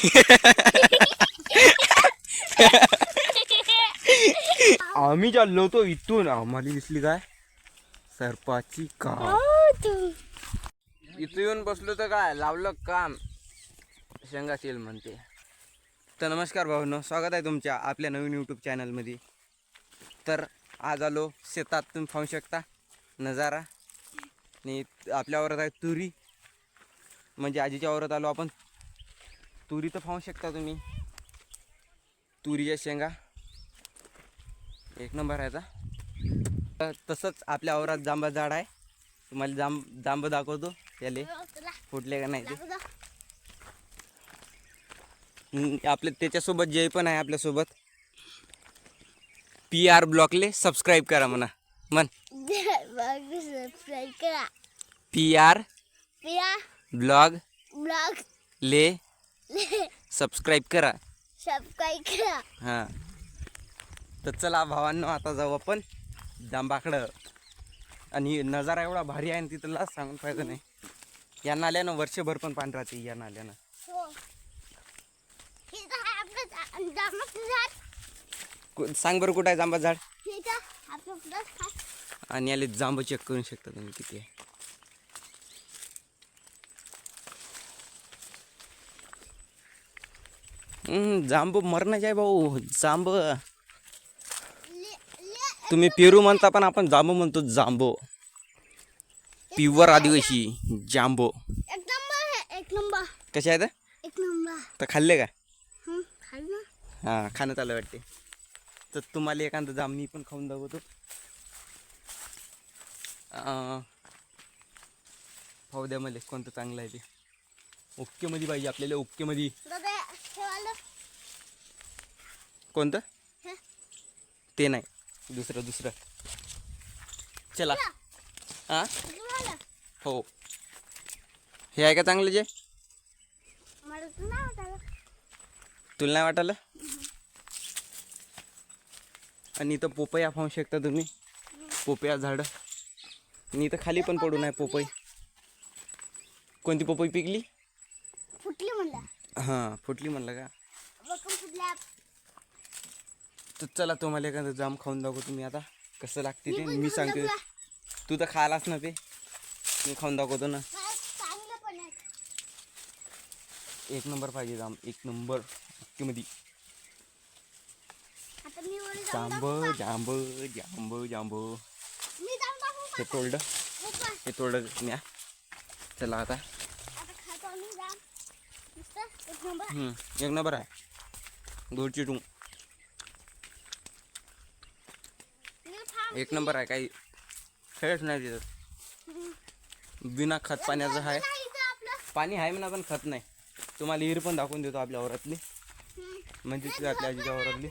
आम्ही चाललो होतो इथून. आम्हाला दिसली काय? सरपाची काम इथं येऊन बसलो तर काय? लावलं काम. शेंगा तेल म्हणते. तर नमस्कार भाऊनो स्वागत आहे तुमच्या आपल्या नवीन यूट्यूब चॅनलमध्ये तर आज आलो शेतात तुम्ही पाहू शकता. नजारा. आणि आपल्या वावरात आहे तुरी. म्हणजे आजीच्या वावरात आलो आपण. तुरी तर पाहू शकता तुम्ही. तुरीच्या शेंगा. एक नंबर तर तसंच आपल्या वावरात जांबा झाड आहे. तुम्हाला जांब जांब दाखवतो त्याले फुटले का नाही ते? त्याच्यासोबत जय पण आहे आपल्यासोबत. पी आर ब्लॉकले सबस्क्राईब करा म्हणा. मन सबस्क्राईब करा पी आर ब्लॉग ब्लॉग ले सबस्क्राईब करा. सबस्क्राईब करा. हां. तर चला भावांनो आता जाऊ आपण जांबाकडं. आणि नजारा एवढा भारी आहे ना तिथं लाच सांगून फायदा नाही. या नाल्यानं वर्षभर पण पाणी राहते या नाल्यानं. हो. सांग बरं कुठं आहे जांबा झाड. आणि याले जांब चेक करू शकता तुम्ही किती आहे जांब मरणाचे आहे भाऊ जांब. तुम्ही पेरू म्हणता पण आपण जांबू म्हणतो जांबो. प्युअर आदिवासी जांबो. कसे आहेत? तर खाल्ले का? हं, खाण्यात आलं वाटते. तर तुम्हाला एखादं जाम मी पण खाऊन दाखवतो. द्या मला कोणतं चांगलं आहे ते. ओकेमध्ये पाहिजे आपल्याला हे वालं कोणतं? ते नाही. दुसरं दुसरं. चला. हां हे. हो आहे का चांगलं जे? तुला नाही वाटलं? आणि इथं पोपया पाहू शकता तुम्ही. पोपया झाडं. आणि इथं खाली पण पडून आहे पोपई. कोणती पोपई पिकली? फुटली म्हणलं. हां फुटली म्हणलं का? तर चला तुम्हाला एखादं जाम खाऊन दाखवतो तुम्ही आता. कसं लागते ते. मी सांगते. तू तर खायलाच ना ते. मी खाऊन दाखवतो ना. एक नंबर पाहिजे जाम. एक नंबर. मध्ये जांब? जांब जांब जांब. हे? तोडलं. हे तोडलं न्या चला आता खातो आम्ही जाम नुसतं एक नंबर आहे. गोडची टू एक नंबर आहे काही खेळच नाही तिथं. बिना खत पाण्याचं आहे. पाणी आहे म्हणा पण खत नाही. तुम्हाला हिर पण दाखवून देतो आपल्या औरातली. म्हणजे आपल्या आजीच्या औरातली.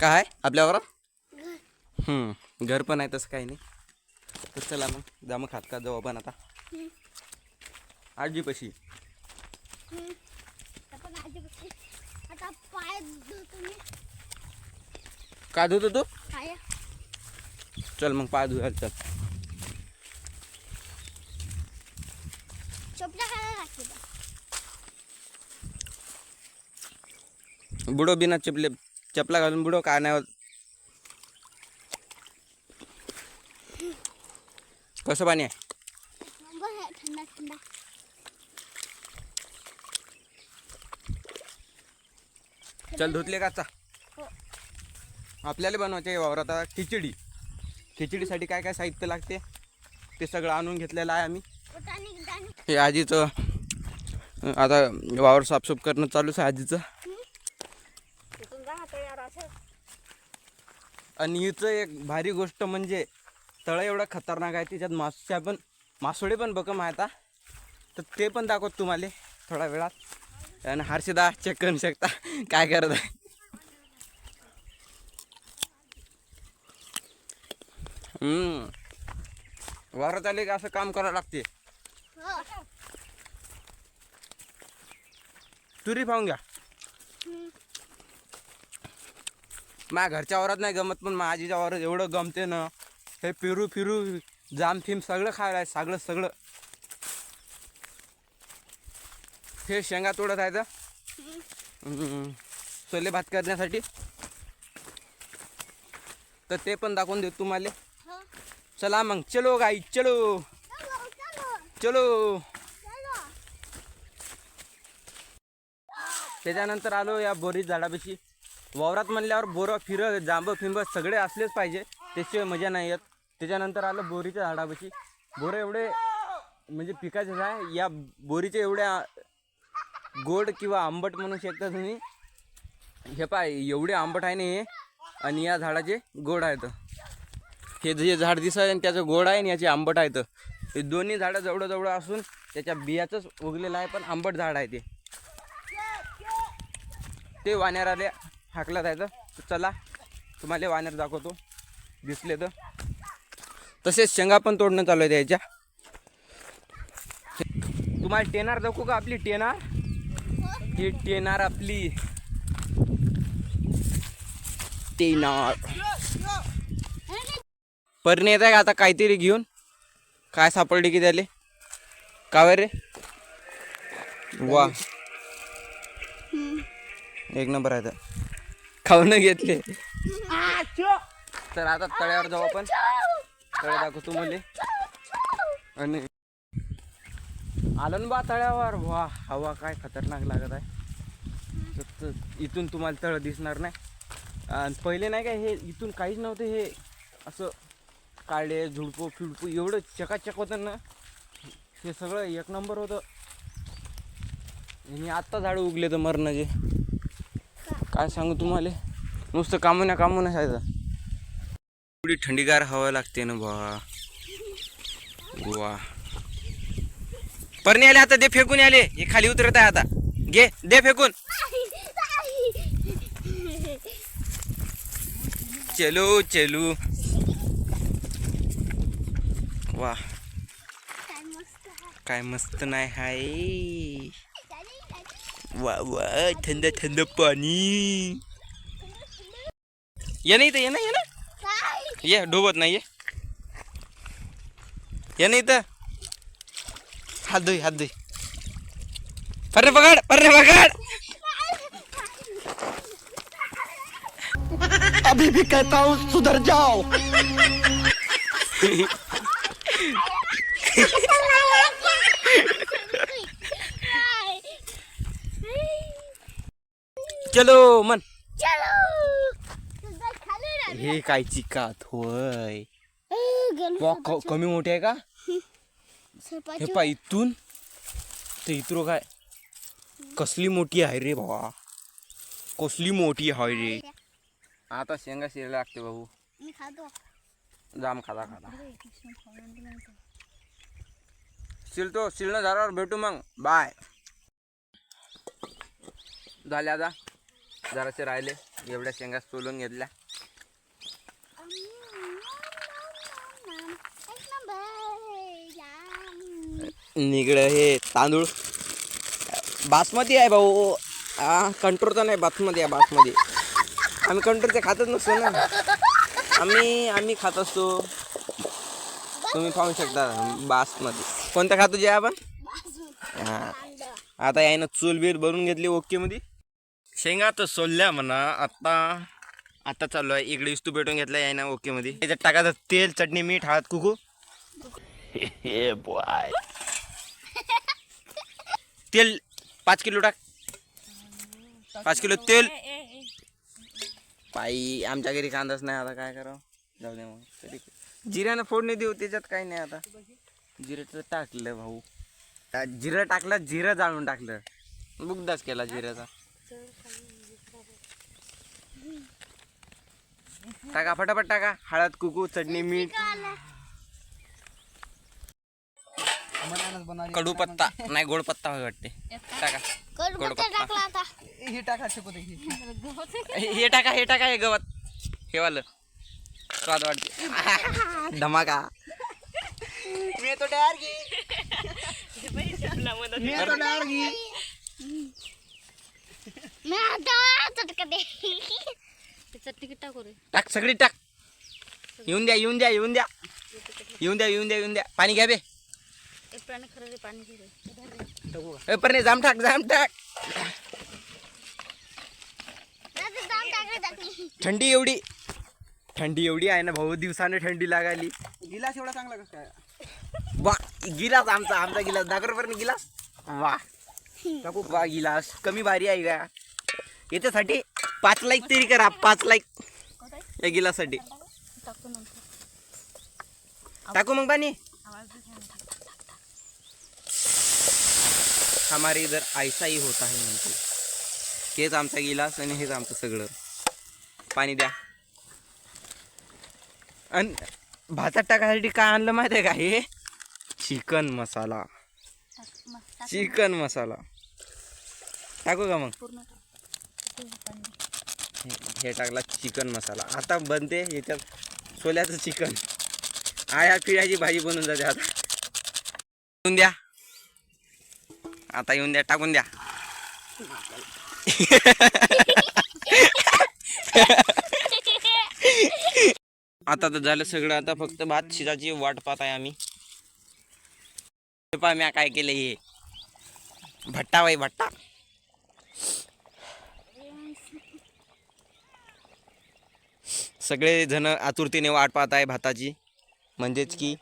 काय आहे आपल्या औरात? घर. हम्म, घर पण आहे तसं काही नाही. तर चला मग जा मग खात का जाऊ आपण आता. आजी पशी आता पाय धुतो मी. का धुतो तू? पाय. चल मग पाय धुवायला चल. खायला लागते. बुडो बिना चपले चपला घालून बुडो काय नाही होत कसं पाणी आहे नंबर आहे थंडा थंडा चल धुतले का? चा हो. आपल्याला बनवायचे आहे वावरात. आता खिचडी. खिचडीसाठी काय काय साहित्य लागते? ते सगळं आणून घेतलेलं आहे आम्ही. हे आजीचं आता वावर साफसूफ करणं चालूच आहे आजीचं. आणि हिचं एक भारी गोष्ट म्हणजे तळं एवढं खतरनाक आहे त्याच्यात मासच्या पण मासोळे पण बकम आहे आता तर ते पण दाखवत तुम्हाला थोड्या वेळात. आणि हर्षदा चेक करू शकता. काय करत आहे. हम्म. वावरात आले की असं काम करावं लागते. हो. तुरी पाहून घ्या. माझ्या घरच्या वावरात नाही गमत पण माझ्या आजीच्या एवढं गमते ना. हे फिरू फिरू जाम फिम सगळं खायला सगळं सगळं हे शेंगा तोडत आहे तर छोले भात करण्यासाठी. तर ते पण दाखवून देऊ तुम्हाला. हो. चला मग. चलो गाई चलो. चलो. त्याच्यानंतर आलो या बोरी झाडापाशी. वावरात म्हणल्यावर बोरं फिरं जांब फिंब सगळे असलेच पाहिजे. त्याशिवाय मजा नाही येत. त्याच्यानंतर आलं बोरीच्या झाडापाशी. बोरं एवढे म्हणजे पिकाचे आहे. या बोरीचे एवढ्या गोड किंवा आंबट म्हणू शकता तुम्ही. हे पाय एवढे आंबट आहे ना हे. आणि या झाडाचे गोड आहेत. हे जे झाड दिसत आहे त्याचं गोड आहे आणि याचे आंबट आहेत. हे दोन्ही झाडं जवळजवळ असून त्याच्या बियाचंच उगलेलं आहे पण आंबट झाड आहे ते. ते वाण्यार हाकलं जायचं चला तुम्हाला वानर दाखवतो. दिसले तर. तसेच शेंगा पण तोडणं चालू आहे त्याच्या. तुम्हाला टेनार दाखवू का आपली टेनार ही टेनार आपली. टेनार परणी येत आहे का आता काहीतरी घेऊन? काय सापडले की त्याले? का रे? वा. एक नंबर आहे तर. खाऊन घेतले. तर आता तळ्यावर जाऊ आपण. तळे दाखवतो मुले. आणि आलो ना तळ्यावर वा हवा काय खतरनाक लागत आहे. तर- इथून तुम्हाला तळ दिसणार नाही. आणि पहिले नाही काय हे इथून काहीच नव्हतं हे असं काळे झुडपं फिडपू एवढं चकाचक होतं ना. हे सगळं एक नंबर होतं. आणि आत्ता झाडं उगले तर मरणाचे काय सांगू तुम्हाला? नुसतं कामं ना कामं नसायचं एवढी थंडीगार हवा लागते ना बा. वा. परणी आले आता, दे फेकून आले. हे खाली उतरत आहे आता. घे, दे फेकून. चलो चलो. वा. काय मस्त नाही, हाय. वा वा, थंड थंड पाणी. ये नाही तर ये ना ये ना. ये, डोबत नाही ये नाही तर हात धुई हात धुई पर्रे पकड पर्रे पकड। अभी भी कहता हूँ सुधर जाओ। चलो मन। चलो. हे काय चिकात होय कमी मोठी आहे का? हे. पा इथून ते इथरो काय कसली मोठी आहे रे भावा. कसली मोठी आहे रे. आता शेंगा शिरायला लागते भाऊ. मी खातो. जाम खाता खाता शिलतो शिलणं झाल्यावर भेटू मग. बाय. झाले आता. जरासे राहिले. एवढ्या शेंगा सोलून घेतल्या एक नंबर जाम. निगड हे तांदूळ. बासमती आहे भाऊ. हा कंट्रोलचा नाही बासमती आहे बासमती. आम्ही कंट्रोलचे खातच नसतो ना. आम्ही आम्ही खात असतो. तुम्ही पाहू शकता बासमती. कोणतं खातो जे आपण? हा. आता यानं चूल बीर भरून घेतली ओके मध्ये शेंगा तर सोलल्या म्हणा. आत्ता आता चाललो आहे. इकडे इस्तू भेटून घेतला यानं ओके मध्ये त्याच्यात टाकायचं तेल चटणी मीठ हळद कुकू. तेल पाच किलो टाक. पाच किलो तेल. पायी आमच्या घरी कांदाच नाही आता काय करावं? जाऊ दे मग. तरी जिऱ्यानं फोडणी देऊ त्याच्यात काही नाही आता. जिऱ्याचं टाकलं भाऊ. जिरं टाकलं जिरं जाळून टाकलं. बुगदाच केला जिऱ्याचा. टाका फटाफट टाका. हळद कुकू चटणी मीठ. कडूपत्ता नाही गोडपत्ता होय वाटते. टाका. कडूपत्ता टाकला आता. हे टाका शिकवते हे. हे टाका हे टाका हे गवत. हे वालं. स्वाद वाटते धमाका. मी तो डार घे मी तो डार घे मी आता चटका दे टाक सगळी टाक. येऊन द्या येऊन द्या येऊन द्या. येऊन द्या येऊन द्या येऊन द्या. पाणी घ्या बे. पण जाम टाक जाम टाक. थंडी एवढी. थंडी एवढी आहे ना भाऊ दिवसाने थंडी लागाली गिलास एवढा चांगला कसं काय? वा गिलास आमचा आमचा गिलास. दाखरपर्यंत गिलास? वा. टाकू वा गिलास. कमी भारी आहे का? याच्यासाठी पाच लाईक तरी करा पाच लाईक. या गिलासाठी टाकू मग पाणी आवाज बी छान टाक. हमारे इधर ऐसा ही होता है म्हणते हेच आमचा गिलास आणि हेच आमचं सगळं. पाणी द्या. आणि भातात टाकायसाठी काय आणलं माहिती आहे का हे? चिकन मसाला. चिकन मसाला. टाकू का मग? हे- टाकला चिकन मसाला. आता बनते याच्यात सोल्याचं चिकन. आया पिळ्याची भाजी बनून जाते आता. द्या. आता येऊन द्या टाकून द्या. आता तर झालं सगळं आता फक्त भात शिजाची वाट पाहत आहे आम्ही पहा म्या काय केलं हे. भट्टा बाई भट्टा. सगळे जण आतुरतेने वाट पाहत आहे भाताची. म्हणजेच की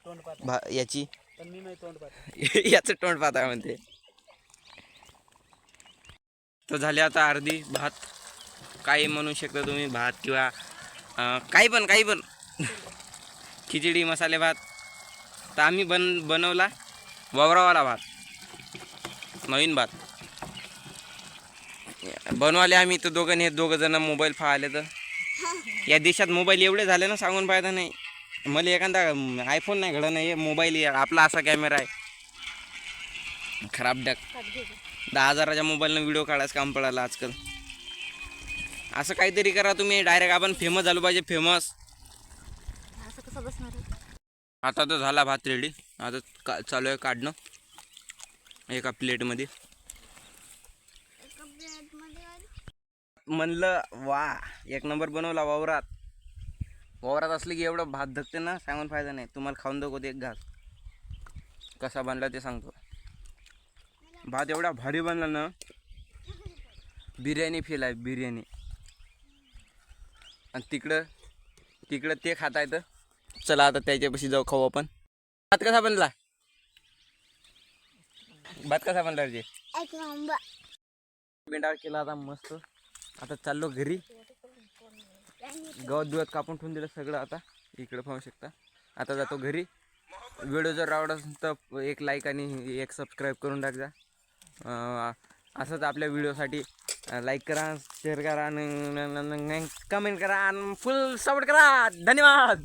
भा याची. तोंड पाहत याचं तोंड पाहत आहे म्हणते. तर झाले आता अर्धी भात. काही म्हणू शकता तुम्ही भात किंवा काही पण काही पण. खिचडी मसाले भात. तर आम्ही बन बनवला वावरावाला भात. नवीन भात. बनवाले आम्ही तर दोघं हे दोघं जण मोबाईल पाहिले तर. या देशात मोबाईल एवढे झाले ना सांगून फायदा नाही. मला एखादा आयफोन नाही घडं नाही. मोबाईल आपला असा कॅमेरा आहे. खराब डक दहा हजाराच्या मोबाईलनं व्हिडिओ काढायचं काम पडायला आजकाल. असं काहीतरी करा तुम्ही डायरेक्ट आपण फेमस झालो पाहिजे फेमस असं कसं बसणार? आता तर झाला भात रेडी आता का चालू आहे काढणं. एका प्लेटमध्ये म्हणलं वा एक नंबर बनवला वावरात. वावरात असले की एवढं भात धकते ना सांगून फायदा नाही. तुम्हाला खाऊन दाखवते एक घास. कसा बनला ते सांगतो. भात एवढा भारी बनला ना बिर्याणी फेल आहे बिर्याणी. आणि तिकडं तिकडं ते खाता येतं. चला आता त्याच्यापाशी जाऊ खाऊ आपण. भात कसा बनला? भात कसा बनला रे? बेंडावर केला आता मस्त. आता चाललो घरी. गवत बिवत कापून ठेवून दिलं सगळं आता. इकडे पाहू शकता. आता जातो घरी. व्हिडिओ जर आवडत असेल तर एक लाईक आणि एक सबस्क्राईब करून टाक जा असंच आपल्या व्हिडिओसाठी लाईक करा शेअर करा आणि कमेंट करा आणि फुल सपोर्ट करा. धन्यवाद.